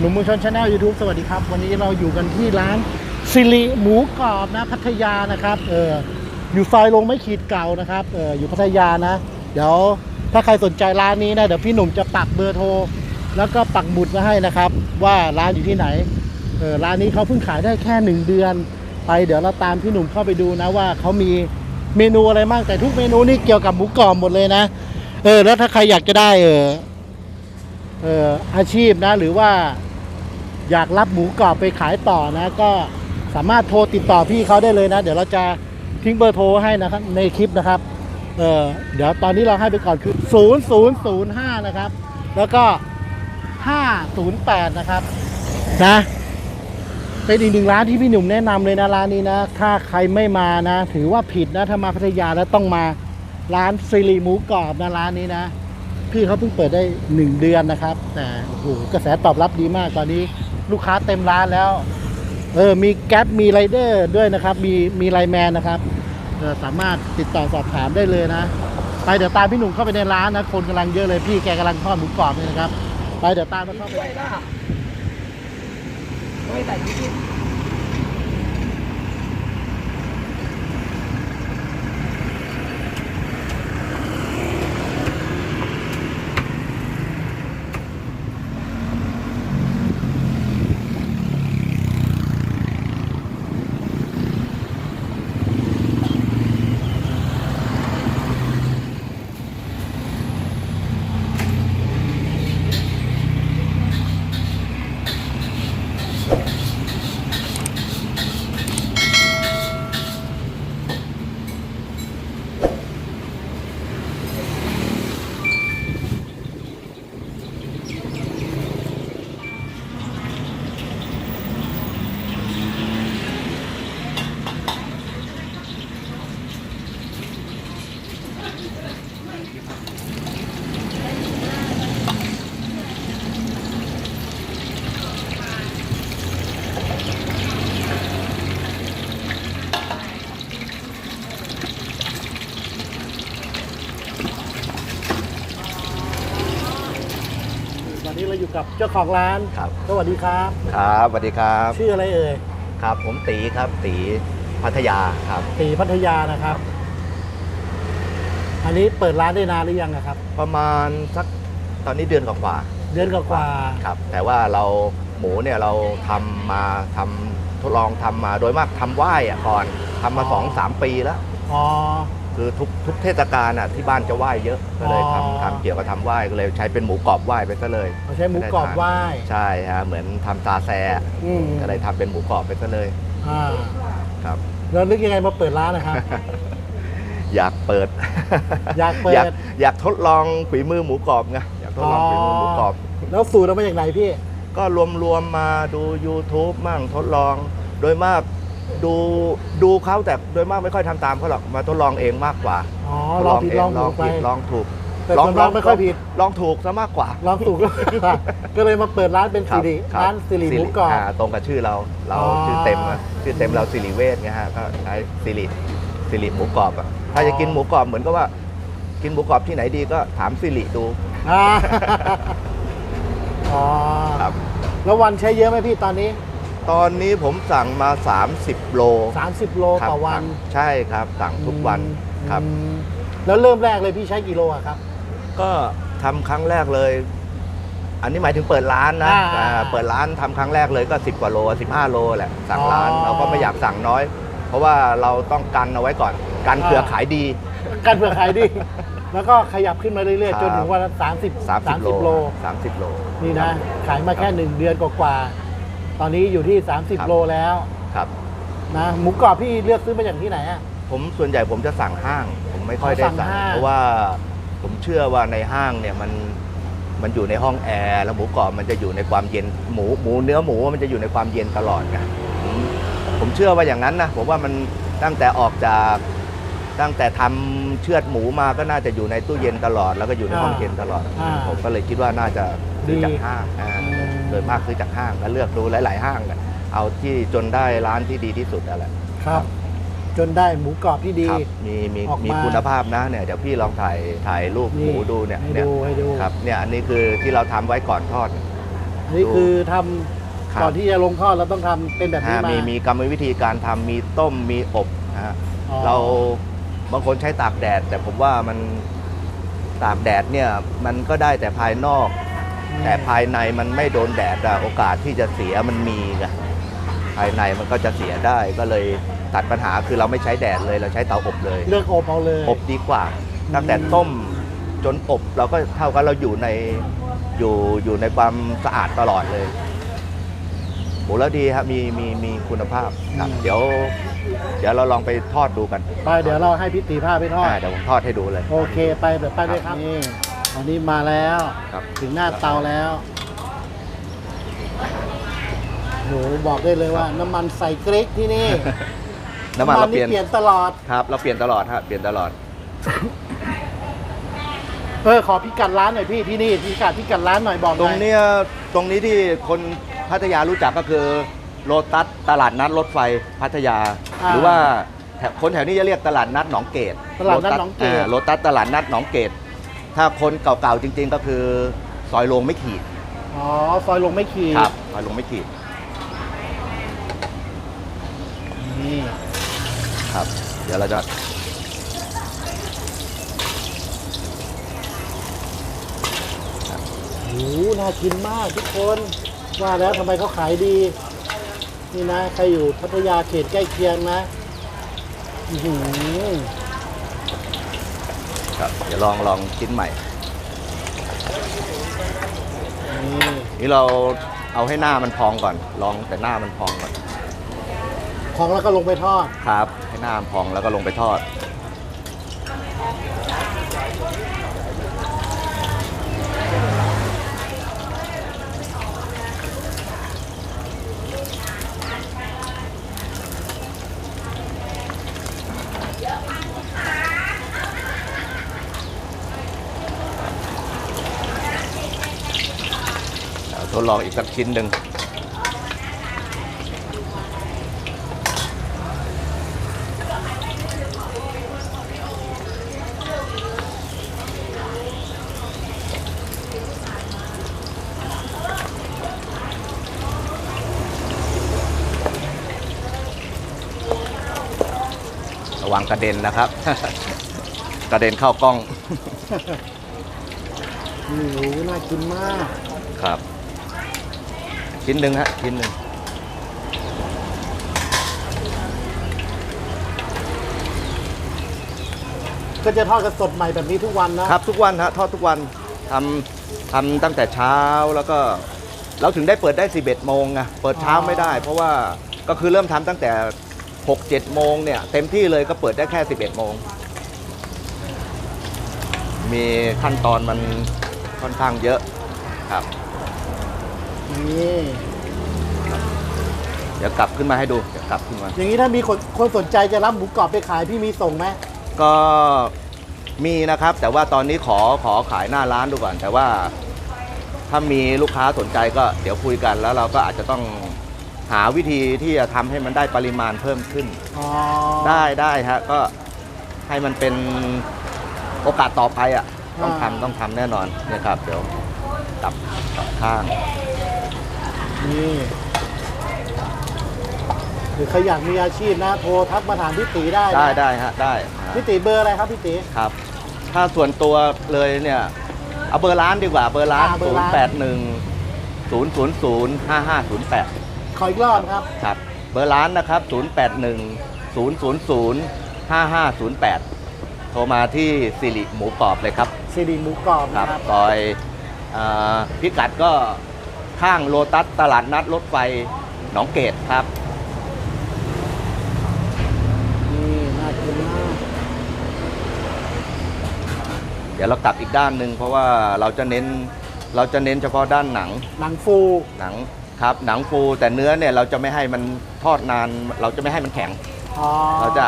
หนุ่มเมืองชนชาแนลยูทูบสวัสดีครับ วันนี้เราอยู่กันที่ร้านสิริหมูกรอบนะพัทยานะครับเอออยู่ซอยลงไม่ขีดเก่านะครับเอออยู่พัทยานะ เดี๋ยวถ้าใครสนใจร้านนี้นะเดี๋ยวพี่หนุ่มจะปักเบอร์โทร แล้วก็ปักหมุดมาให้นะครับ ว่าร้านอยู่ที่ไหนเออร้านนี้เขาเพิ่งขายได้แค่หนึ่งเดือน ไปเดี๋ยวเราตามพี่หนุ่มเข้าไปดูนะว่าเขามีเมนูอะไรบ้างแต่ทุกเมนูนี่เกี่ยวกับหมูกรอบหมดเลยนะ เออ แล้วถ้าใครอยากจะได้เออเอออาชีพนะ หรือว่า อยากรับหมูกรอบไปขายต่อนะ ก็สามารถโทรติดต่อพี่เขาได้เลยนะ เดี๋ยวเราจะทิ้งเบอร์โทรให้นะครับในคลิปนะครับเออเดี๋ยวตอนนี้เราให้ไปก่อนคือ 0005 นะครับ แล้วก็ 508 นะครับนะเป็นอีกหนึ่งร้านที่พี่หนุ่มแนะนำเลยนะร้านนี้นะ ถ้าใครไม่มานะ ถือว่าผิดนะถ้ามาพัทยาแล้วต้องมาร้านซิริหมูกรอบนะร้านนี้นะ พี่เขาเพิ่งเปิดได้หนึ่งเดือนนะครับ แต่โอ้โหกระแสตอบรับดีมากตอนนี้ ลูกค้าเต็มร้านแล้ว เออ มีแก๊ปมีไรเดอร์ด้วยนะครับ มีมีไลแมนนะครับ เออสามารถติดต่อสอบถามได้เลยนะ ไปเดี๋ยวตามพี่หนุ่มเข้าไปในร้านนะ คนกำลังเยอะเลยพี่แกกำลังทอดหมูกรอบเลยนะครับ ไปเดี๋ยวตามมาเข้าไป ไม่ใส่พริก กับเจ้าของร้าน ครับ สวัสดีครับ ครับสวัสดีครับ ชื่ออะไรเอ่ยครับ ผมตีครับ ตีพัทยาครับ ตีพัทยานะครับ อันนี้เปิดร้านได้นานหรือยังอะครับ ประมาณสักตอนนี้เดือนกว่าเดือนกว่าๆครับ แต่ว่าเราหมูเนี่ยเราทำมาทำทดลองทำมาโดยมากทำไหว้อะก่อนทำมาสองสามปีแล้ว ๆอ๋อ คือทุกทุกเทศกาลอะที่บ้านจะไหว้เยอะก็เลยอ๋อ ทำทำเกี่ยวกับทำไหว้ก็เลยใช้เป็นหมูกรอบไหว้ไปซะเลยเขาใช้หมูกรอบไหว้ใช่ฮะเหมือนทำตาแซะอืมก็เลยทำเป็นหมูกรอบไปซะเลยอ่าครับ แล้วนึกยังไงมาเปิดร้านนะครับ อยากเปิด อยากเปิด อยากอยากทดลองฝีมือหมูกรอบไงอยากทดลองฝีมือหมูกรอบ แล้วสูตรเรามาจากไหนพี่ ก็รวมๆมาดู YouTube มั่งทดลอง โดยมาก ดูดูเขาแต่โดยมากไม่ค่อยทำตามเขาหรอกมาทดลองเองมากกว่าอ๋อทดลองผิดเลองลถูองกไปผิดลองถูกแต่ส่วนมากไม่ค่อยผิด ลองถูกซะมากกว่าลองถูก ก็เลยมาเปิดร้านเป็นคสิบริคบร้านสิริหมูกรอบาตรงกับชื่อเราเราอ๋อชื่อเต็มอะชื่อเต็มเราสิริเวชไงฮะก็ใช้สิริสิริหมูกรอบอะถ้าจะกินหมูกรอบเหมือนกับว่า กินหมูกรอบที่ไหนดีก็ถามสิริดู อ่าอ๋อครับ แล้ววันใช้เยอะไหมพี่ตอนนี้ ตอนนี้ผมสั่งมา 30 โล 30 โลครับต่อวัน ใช่ครับ สั่งทุกวันครับ อืมแล้วเริ่มแรกเลยพี่ใช้กี่โลอะครับ ก็ทำครั้งแรกเลย อันนี้หมายถึงเปิดร้านนะอ่าอ่าเปิดร้านทำครั้งแรกเลยก็ 10 กว่าโล 15 โลแหละ สั่งร้านอ๋อเราก็ไม่อยากสั่งน้อย เพราะว่าเราต้องกันเอาไว้ก่อน กันอ่า เผื่อขายดีกันเผื่อขายดี แล้วก็ขยับขึ้นมาเรื่อยครัๆบจนถึงวันละ30 30โล30โล 30 โลนี่นะ ขายมาแค่ 1 เดือนกว่าๆ ตอนนี้อยู่ที่ครับ30 โลแล้วครับ นะหมูกรอบพี่เลือกซื้อมาจากที่ไหนอะผมส่วนใหญ่ผมจะสั่งห้าง ผมไม่ค่อยอ๋อได้สั่สั่งงห้าง เพราะว่าผมเชื่อว่าในห้างเนี่ยมันมันอยู่ในห้องแอร์แล้วหมูกรอบมันจะอยู่ในความเย็นหมูหมูเนื้อหมูมันจะอยู่ในความเย็นตลอดไงผมผมเชื่อว่าอย่างนั้นนะผมว่ามันตั้งแต่ออกจากตั้งแต่ทำเชือดหมูมาก็น่าจะอยู่ในตู้เย็นตลอด แล้วก็อยู่ในห้องเย็นตลอด อ่าผมก็เลยคิดว่าน่าจะซื้อจากดีห้างอ่า อืม โดยมากซื้อจากห้างก็เลือกดูหลาย ๆ ห้างอะเอาที่จนได้ร้านที่ดีที่สุดอะไรครับ จนได้หมูกรอบที่ดีครับมีมีออกมามีมีคุณภาพนะเนี่ยเดี๋ยวพี่ลองถ่ายถ่ายรูปหมูดูเนี่ยให้เนี่ยดูให้ดูครับเนี่ยอันนี้คือที่เราทำไว้ก่อนทอดอนี่ดูคือทำครับ ก่อนที่จะลงทอดเราต้องทำเป็นแบบนี้ฮะมามีมีกรรมวิธีการทำมีต้มมีอบนะฮะ อ๋อ เราบางคนใช้ตากแดด แต่ผมว่ามันตากแดดเนี่ยมันก็ได้แต่ภายนอก แต่ภายในมันไม่โดนแดดอะโอกาสที่จะเสียมันมีไงภายในมันก็จะเสียได้ก็เลยตัดปัญหาคือเราไม่ใช้แดดเลยเราใช้เตาอบเลย เลือกอบเอาเลย อบดีกว่า ตั้งแต่ต้มจนอบเราก็เท่ากับเราอยู่ในอยู่อยู่ในความสะอาดตลอดเลยโหแล้วดีครับมีมีมีคุณภาพครับเดี๋ยว เดี๋ยวเราลองไปทอดดูกันไปเดี๋ยวเราให้พี่ตีผ้าไปทอดอ่าเดี๋ยวผมทอดให้ดูเลย โอเคไปเดี๋ยวไปเลยครับนี่ ตอนนี้มาแล้ว ครับถึงหน้าเตาแล้วโหบอกได้เลยว่า น้ำมันใส่เกรกที่นี่น้ำมันเราเปลี่ยนเปลี่ยนตลอด ครับ เราเปลี่ยนตลอดฮะเปลี่ยนตลอด เออขอพิกัดร้านหน่อยพี่ที่นี่พิกัดพิกัดร้านหน่อยบอกหตน่รอยงเนี้ยตรงนี้ที่คนพัทยารู้จักก็คือโลตัสตลาดนัดรถไฟพัทยาหรือว่าแถวคนแถวนี้จะเรียกตลาดนัดหนองเกตตลาดนัดหนองเกต โลตัสตลาดนัดหนองเกต ถ้าคนเก่าๆจริง ๆ ก็คือซอยโรงไม่ขีดอ๋อ ซอยลงไม่ขีดครับซอยโรงไม่ขีดนี่ครับ เดี๋ยวเราจะโหน่ากินมากทุกคนว่าแล้วทำไมเขาขายดี นี่นะ ใครอยู่พัทยาเขตใกล้เคียงนะ อื้อหือครับเดี๋ยวลองลองชิ้นใหม่นี่นี่เราเอาให้หน้ามันพองก่อน ลองแต่หน้ามันพองก่อนของแล้วก็ลงไปทอดครับ ให้หน้ามันพองแล้วก็ลงไปทอด ดลองอีกสักชิ้นหนึ่งระวังกระเด็นนะครับ กระเด็นเข้ากล้องนี่โหน่ากินมาก ชิ้นหนึ่งฮะชิ้นหนึ่งก็จะทอดกันสดใหม่แบบนี้ทุกวันนะครับ ทุกวันฮะทอดทุกวันทำทำตั้งแต่เช้าแล้วก็ เราถึงได้เปิดได้ 11โมงไงเปิดเช้าไม่ได้ เพราะว่าก็คือเริ่มทำตั้งแต่ 6 7โมงเนี่ยเต็มที่เลยก็เปิดได้แค่ 11โมงมีขั้นตอนมันค่อนข้างเยอะครับ นี่เดี๋ยวกลับขึ้นมาให้ดูเดี๋ยวกลับขึ้นมา อย่างนี้ถ้ามีคนคนสนใจจะรับหมูกรอบไปขายพี่มีส่งไหมก็มีนะครับ แต่ว่าตอนนี้ขอขอขายหน้าร้านดูก่อน แต่ว่า ถ้ามีลูกค้าสนใจก็เดี๋ยวคุยกันแล้วเราก็อาจจะต้องหาวิธีที่จะทำให้มันได้ปริมาณเพิ่มขึ้น อ๋อได้ได้ฮะก็ให้มันเป็นโอกาสต่อไปอะ ต้องทำต้องทำแน่นอนเนี่ยครับ เดี๋ยวกลับกลับข้าง นี่หรือใครอยากมีอาชีพนะโทรทักมาถามพี่ตีได้นะได้ได้ฮะได้ฮะพี่ตีเบอร์อะไรครับพี่ตี ครับ ถ้าส่วนตัวเลยเนี่ยเอาเบอร์ร้านดีกว่าเบอร์ร้าน อ่าเบอร์ร้าน 0 8 1 0 0 0 5 5 0 8 ขออีกรอบครับ ครับ เบอร์ร้านนะครับ 0 8 1 0 0 0 5 5 0 8 โทรมาที่สิริหมูกรอบเลยครับ ซีดีหมูกรอบครันะบครับ ซอยอาพิกัดก็ ข้างโลตัสตลาดนัดรถไฟหนองเกตครับ นี่น่ากินมากเดี๋ยวเรากลับอีกด้านหนึ่งเพราะว่าเราจะเน้นเราจะเน้นเฉพาะด้านหนังหนังฟูหนังครับหนังฟูแต่เนื้อเนี่ยเราจะไม่ให้มันทอดนาน เราจะไม่ให้มันแข็ง อ๋อ เราจะ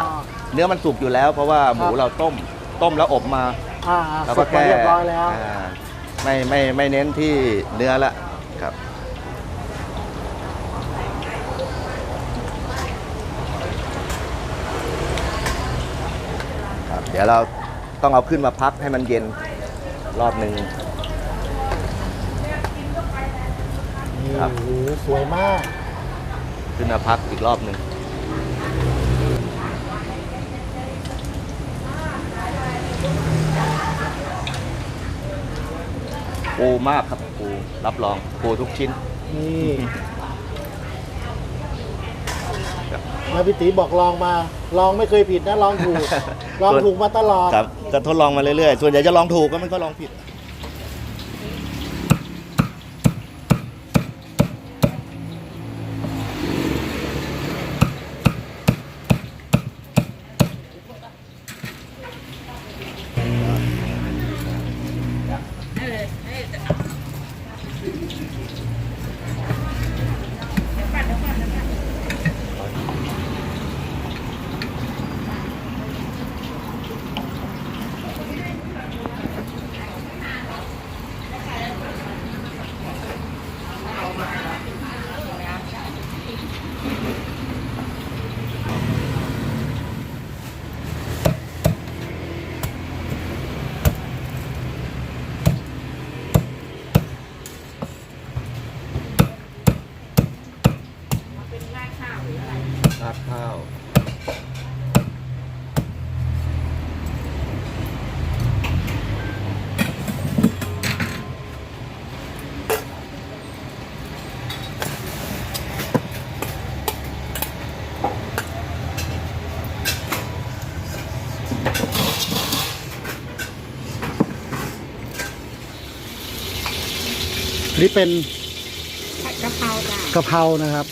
เนื้อมันสุกอยู่แล้ว เพราะว่าหมูครับเราต้มต้มแล้วอบมาอ่าแล้วสุก็กมาแค่เรียบร้อยแล้ว อ่าไม่ไม่ไม่เน้นที่เนื้อละครับครับ เดี๋ยวเราต้องเอาขึ้นมาพักให้มันเย็นรอบหนึ่งนนี่ครับโอ้โหสวยมาก ขึ้นมาพักอีกรอบหนึ่งปูมากครับปูรับรองปูทุกชิ้นนี่ มาพี่ตีบอกลองมาลองไม่เคยผิดนะลองถูกลองถูกมาตลอด ครับก็ทดลองมาเรื่อยๆ ส่วนใหญ่จะลองถูกก็มันก็ลองผิด นี่เป็นผัดกะเพราจ้ะกะเพรานะครับ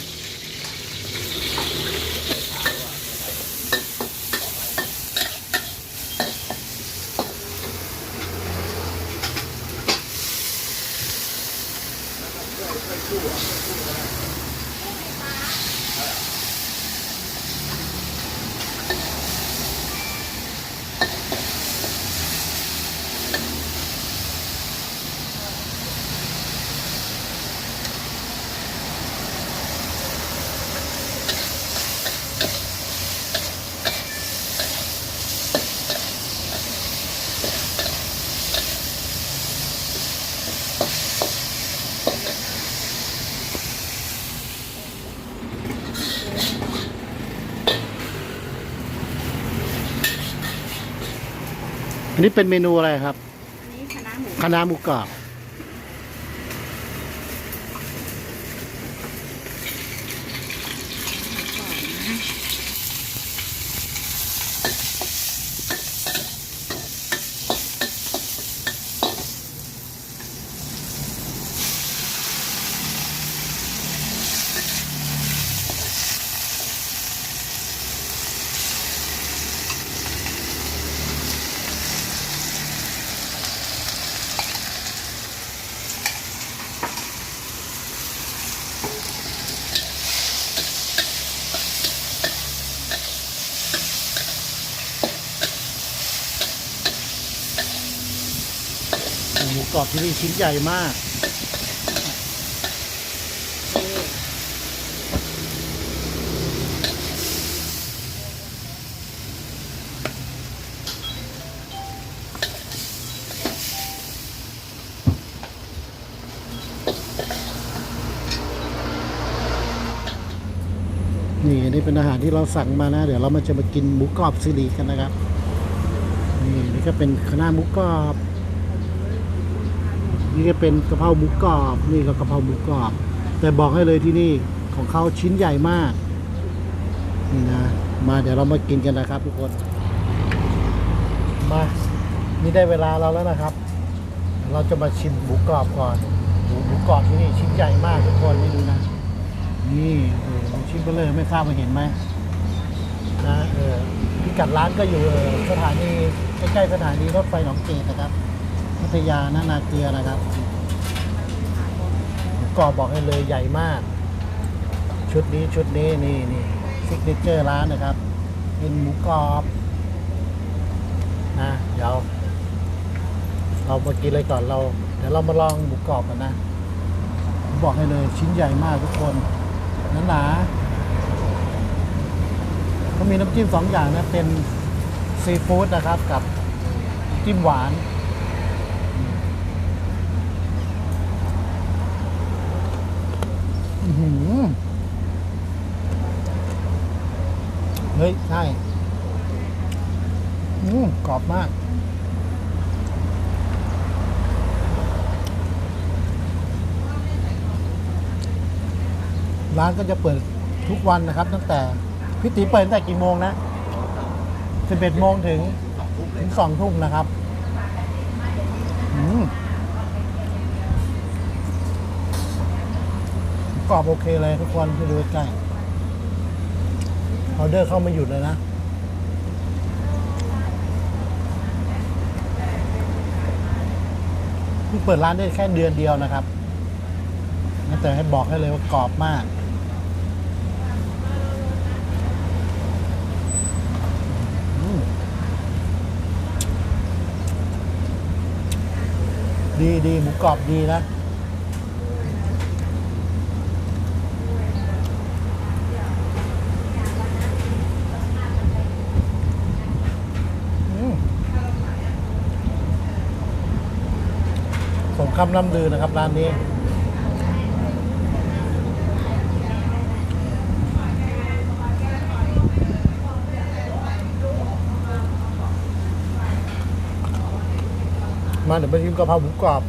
อันนี้เป็นเมนูอะไรครับ อันนี้คณะหมูคณะน้าหมูกรอบ อบที่นี่ชิ้นใหญ่มากนี่อันนี้เป็นอาหารที่เราสั่งมานะ เดี๋ยวเรามาจะมากินหมูกรอบซีรีกันนะครับ นี่นี่ก็เป็นคณะน้าหมูกรอบ นี่ก็เป็นกะเพราหมูกรอบนี่ก็กะเพราหมูกรอบ แต่บอกให้เลยที่นี่ของเขาชิ้นใหญ่มาก นี่นะ มาเดี๋ยวเรามากินกันนะครับทุกคน มานี่ได้เวลาเราแล้วนะครับ เราจะมาชิมหมูกรอบก่อนหมูหมูกรอบที่นี่ชิ้นใหญ่มากทุกคนนี่ดูนะ นี่เออชิ้นเบลเลยไม่ทราบว่าเห็นไหมนะเออพิกัดร้านก็อยู่สถานีใกล้ๆสถานีรถไฟหนองเกตนะครับ พัทยานานาเกลือนะครับหมูกรอบบอกให้เลยใหญ่มาก ชุดนี้ชุดนี้นี่นี่ซิกเนเจอร์ร้านนะครับ เป็นหมูกรอบนะเดี๋ยวเรามากินเลยก่อนเรา เดี๋ยวเรามาลองหมูกรอบกันนะผมบอกให้เลยชิ้นใหญ่มากทุกคนนั้นหนาเขามีน้ำจิ้มสองอย่างนะเป็นซีฟู้ดนะครับกับจิ้มหวาน เฮ้ย ใช่อืมกรอบมาก ร้านก็จะเปิดทุกวันนะครับ ตั้งแต่พี่ตีเปิดตั้งแต่กี่โมงนะ11โมงถึงถึง2ทุ่มนะครับอืมกรอบโอเคเลยทุกคนที่ดูใกล้ ออเดอร์เข้าม่หยุดเลยนะ เพิ่งเปิดร้านได้แค่เดือนเดียวนะครับ แต่ให้บอกให้เลยว่ากรอบมากดีดีหมูกรอบดีนะ อืมสม คำล่ำลือนะครับร้านนี้ มาเดี๋ยวไปชิมกะเพราหมูกรอบ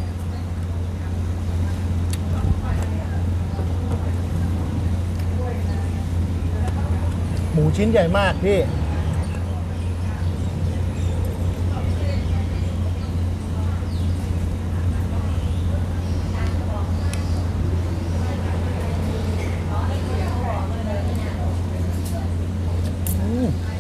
หมูชิ้นใหญ่มากพี่ อืม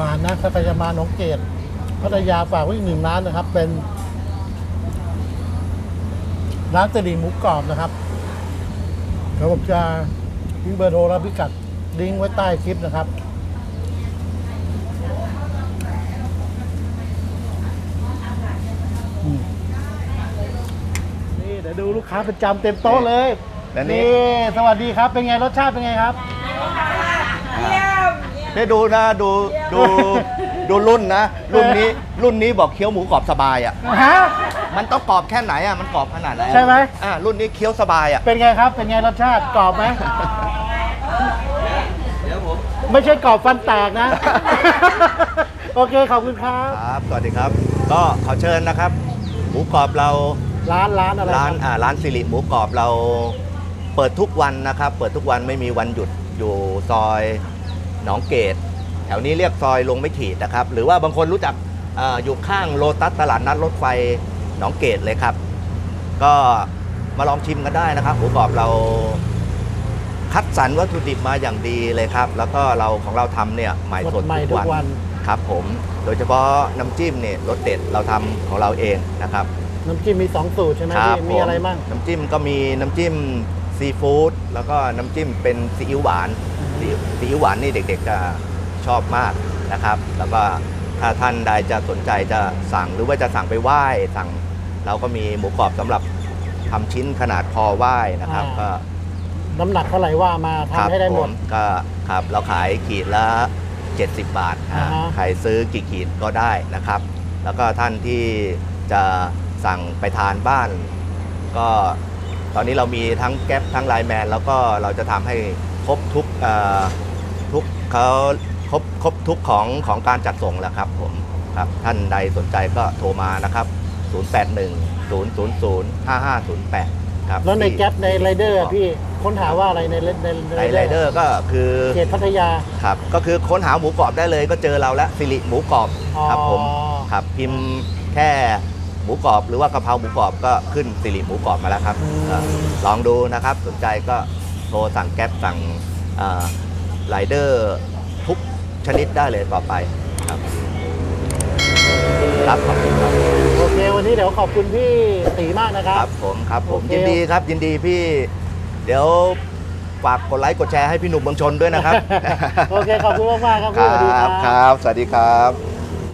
ผ่า นนะถ้าใครจะมาหนองเกตพัทยาฝากไว้อีกหนึ่งร้านนะครับ เป็น ร้านตลีหมูกรอบนะครับเดี๋ยวผมจะทิ้งเบอร์โทรและพิกัดลิงก์ไว้ใต้คลิปนะครับอืมนี่เดี๋ยวดูลูกค้าประจำเต็มโต๊ะเลยและนี่ นี่สวัสดีครับเป็นไงรสชาติเป็นไงครับ ได้ดูนะดูดูดูรุ่นนะ รุ่นนี้รุ่นนี้บอกเคี้ยวหมูกรอบสบายอะ ฮะ มันต้องกรอบแค่ไหนอะมันกรอบขนาดไหนอะใช่ไหม อ่ารุ่นนี้เคี้ยวสบายอะ เป็นไงครับ เป็นไงรสชาติกรอบไหมเดี๋ยวผมไม่ใช่กรอบฟันแตกนะ โอเคขอบคุณครับ ครับสวัสดีครับ ก็ขอเชิญนะครับ หมูกรอบเราร้านร้านอะไรร้านคบอ่าร้านสิริหมูกรอบเราเปิดทุกวันนะครับ เปิดทุกวันไม่มีวันหยุดอยู่ซอย หนองเกต แถวนี้เรียกซอยลงไม่ขีดนะครับ หรือว่าบางคนรู้จักอาอยู่ข้างโลตัสตลาดนัดรถไฟหนองเกตเลยครับ ก็มาลองชิมกันได้นะครับหมูกรอบเราคัดสรรวัตถุดิบมาอย่างดีเลยครับ แล้วก็เราของเราทำเนี่ยใหม่สสดดใหม่ทุทุกกวัวันนครับผมโดยเฉพาะน้ำจิ้มเนี่ยรสเด็ดเราทำของเราเองนะครับ น้ำจิ้มมีสองสูตรใช่ไหมครัพี่บมีผอะไรบ้างน้ำจิ้มก็มีน้ำจิ้มซีฟู้ดแล้วก็น้ำจิ้มเป็นซีอิ๊วหวาน ซีซีอิ๊วหวานนี่เด็กๆจะชอบมากนะครับ แล้วก็ถ้าท่านใดจะสนใจจะสั่งหรือว่าจะสั่งไปไหว้สั่งเราก็มีหมูกรอบสำหรับทำชิ้นขนาดพอไหว้นะครับ ก็น้ำหนักเท่าไหร่ว่ามาครับทำให้ได้หมดผก็ครับเราขายขีดละ 70 บาทอ่าฮะใครซื้อกี่ขีดก็ได้นะครับ แล้วก็ท่านที่จะสั่งไปทานบ้าน ก็ตอนนี้เรามีทั้งแก๊ปทั้งไลน์แมนแล้วก็เราจะทำให้ ครบทุกเอ่อทุกเขาครบครบทุกของของการจัดส่งแล้วครับผมครับท่านใดสนใจก็โทรมานะครับ 081 000 5508 ครับแล้วในที่แก๊ปในไรเดอร์พี่ค้นหาว่าอะไรในในในไรเดอร์ก็คือเขตพัทยาครับก็คือค้นหาหมูกรอบได้เลยก็เจอเราแล้วสิริหมูกรอบอ๋อครับผมครับพิมพ์แค่หมูกรอบหรือว่ากะเพราหมูกรอบก็ขึ้นสิริหมูกรอบมาแล้วครับอืมก็ลองดูนะครับสนใจก็ โทรสั่งแก๊ปสั่งไรเดอร์ทุกชนิดได้เลยต่อไปครับครับขอบคุณครับโอเค วันนี้เดี๋ยวขอบคุณพี่ตีมากนะคครัรับ บผมครับผมโอเค ยินดีครับยินดีพี่ เดี๋ยวฝากกดไลค์กดแชร์ให้พี่หนุ่มเมืองชนด้วยนะครับ โอเค ขอบคุณมากๆครับคพี่รัสวัสดีครับ ครับ สวัสดีครับ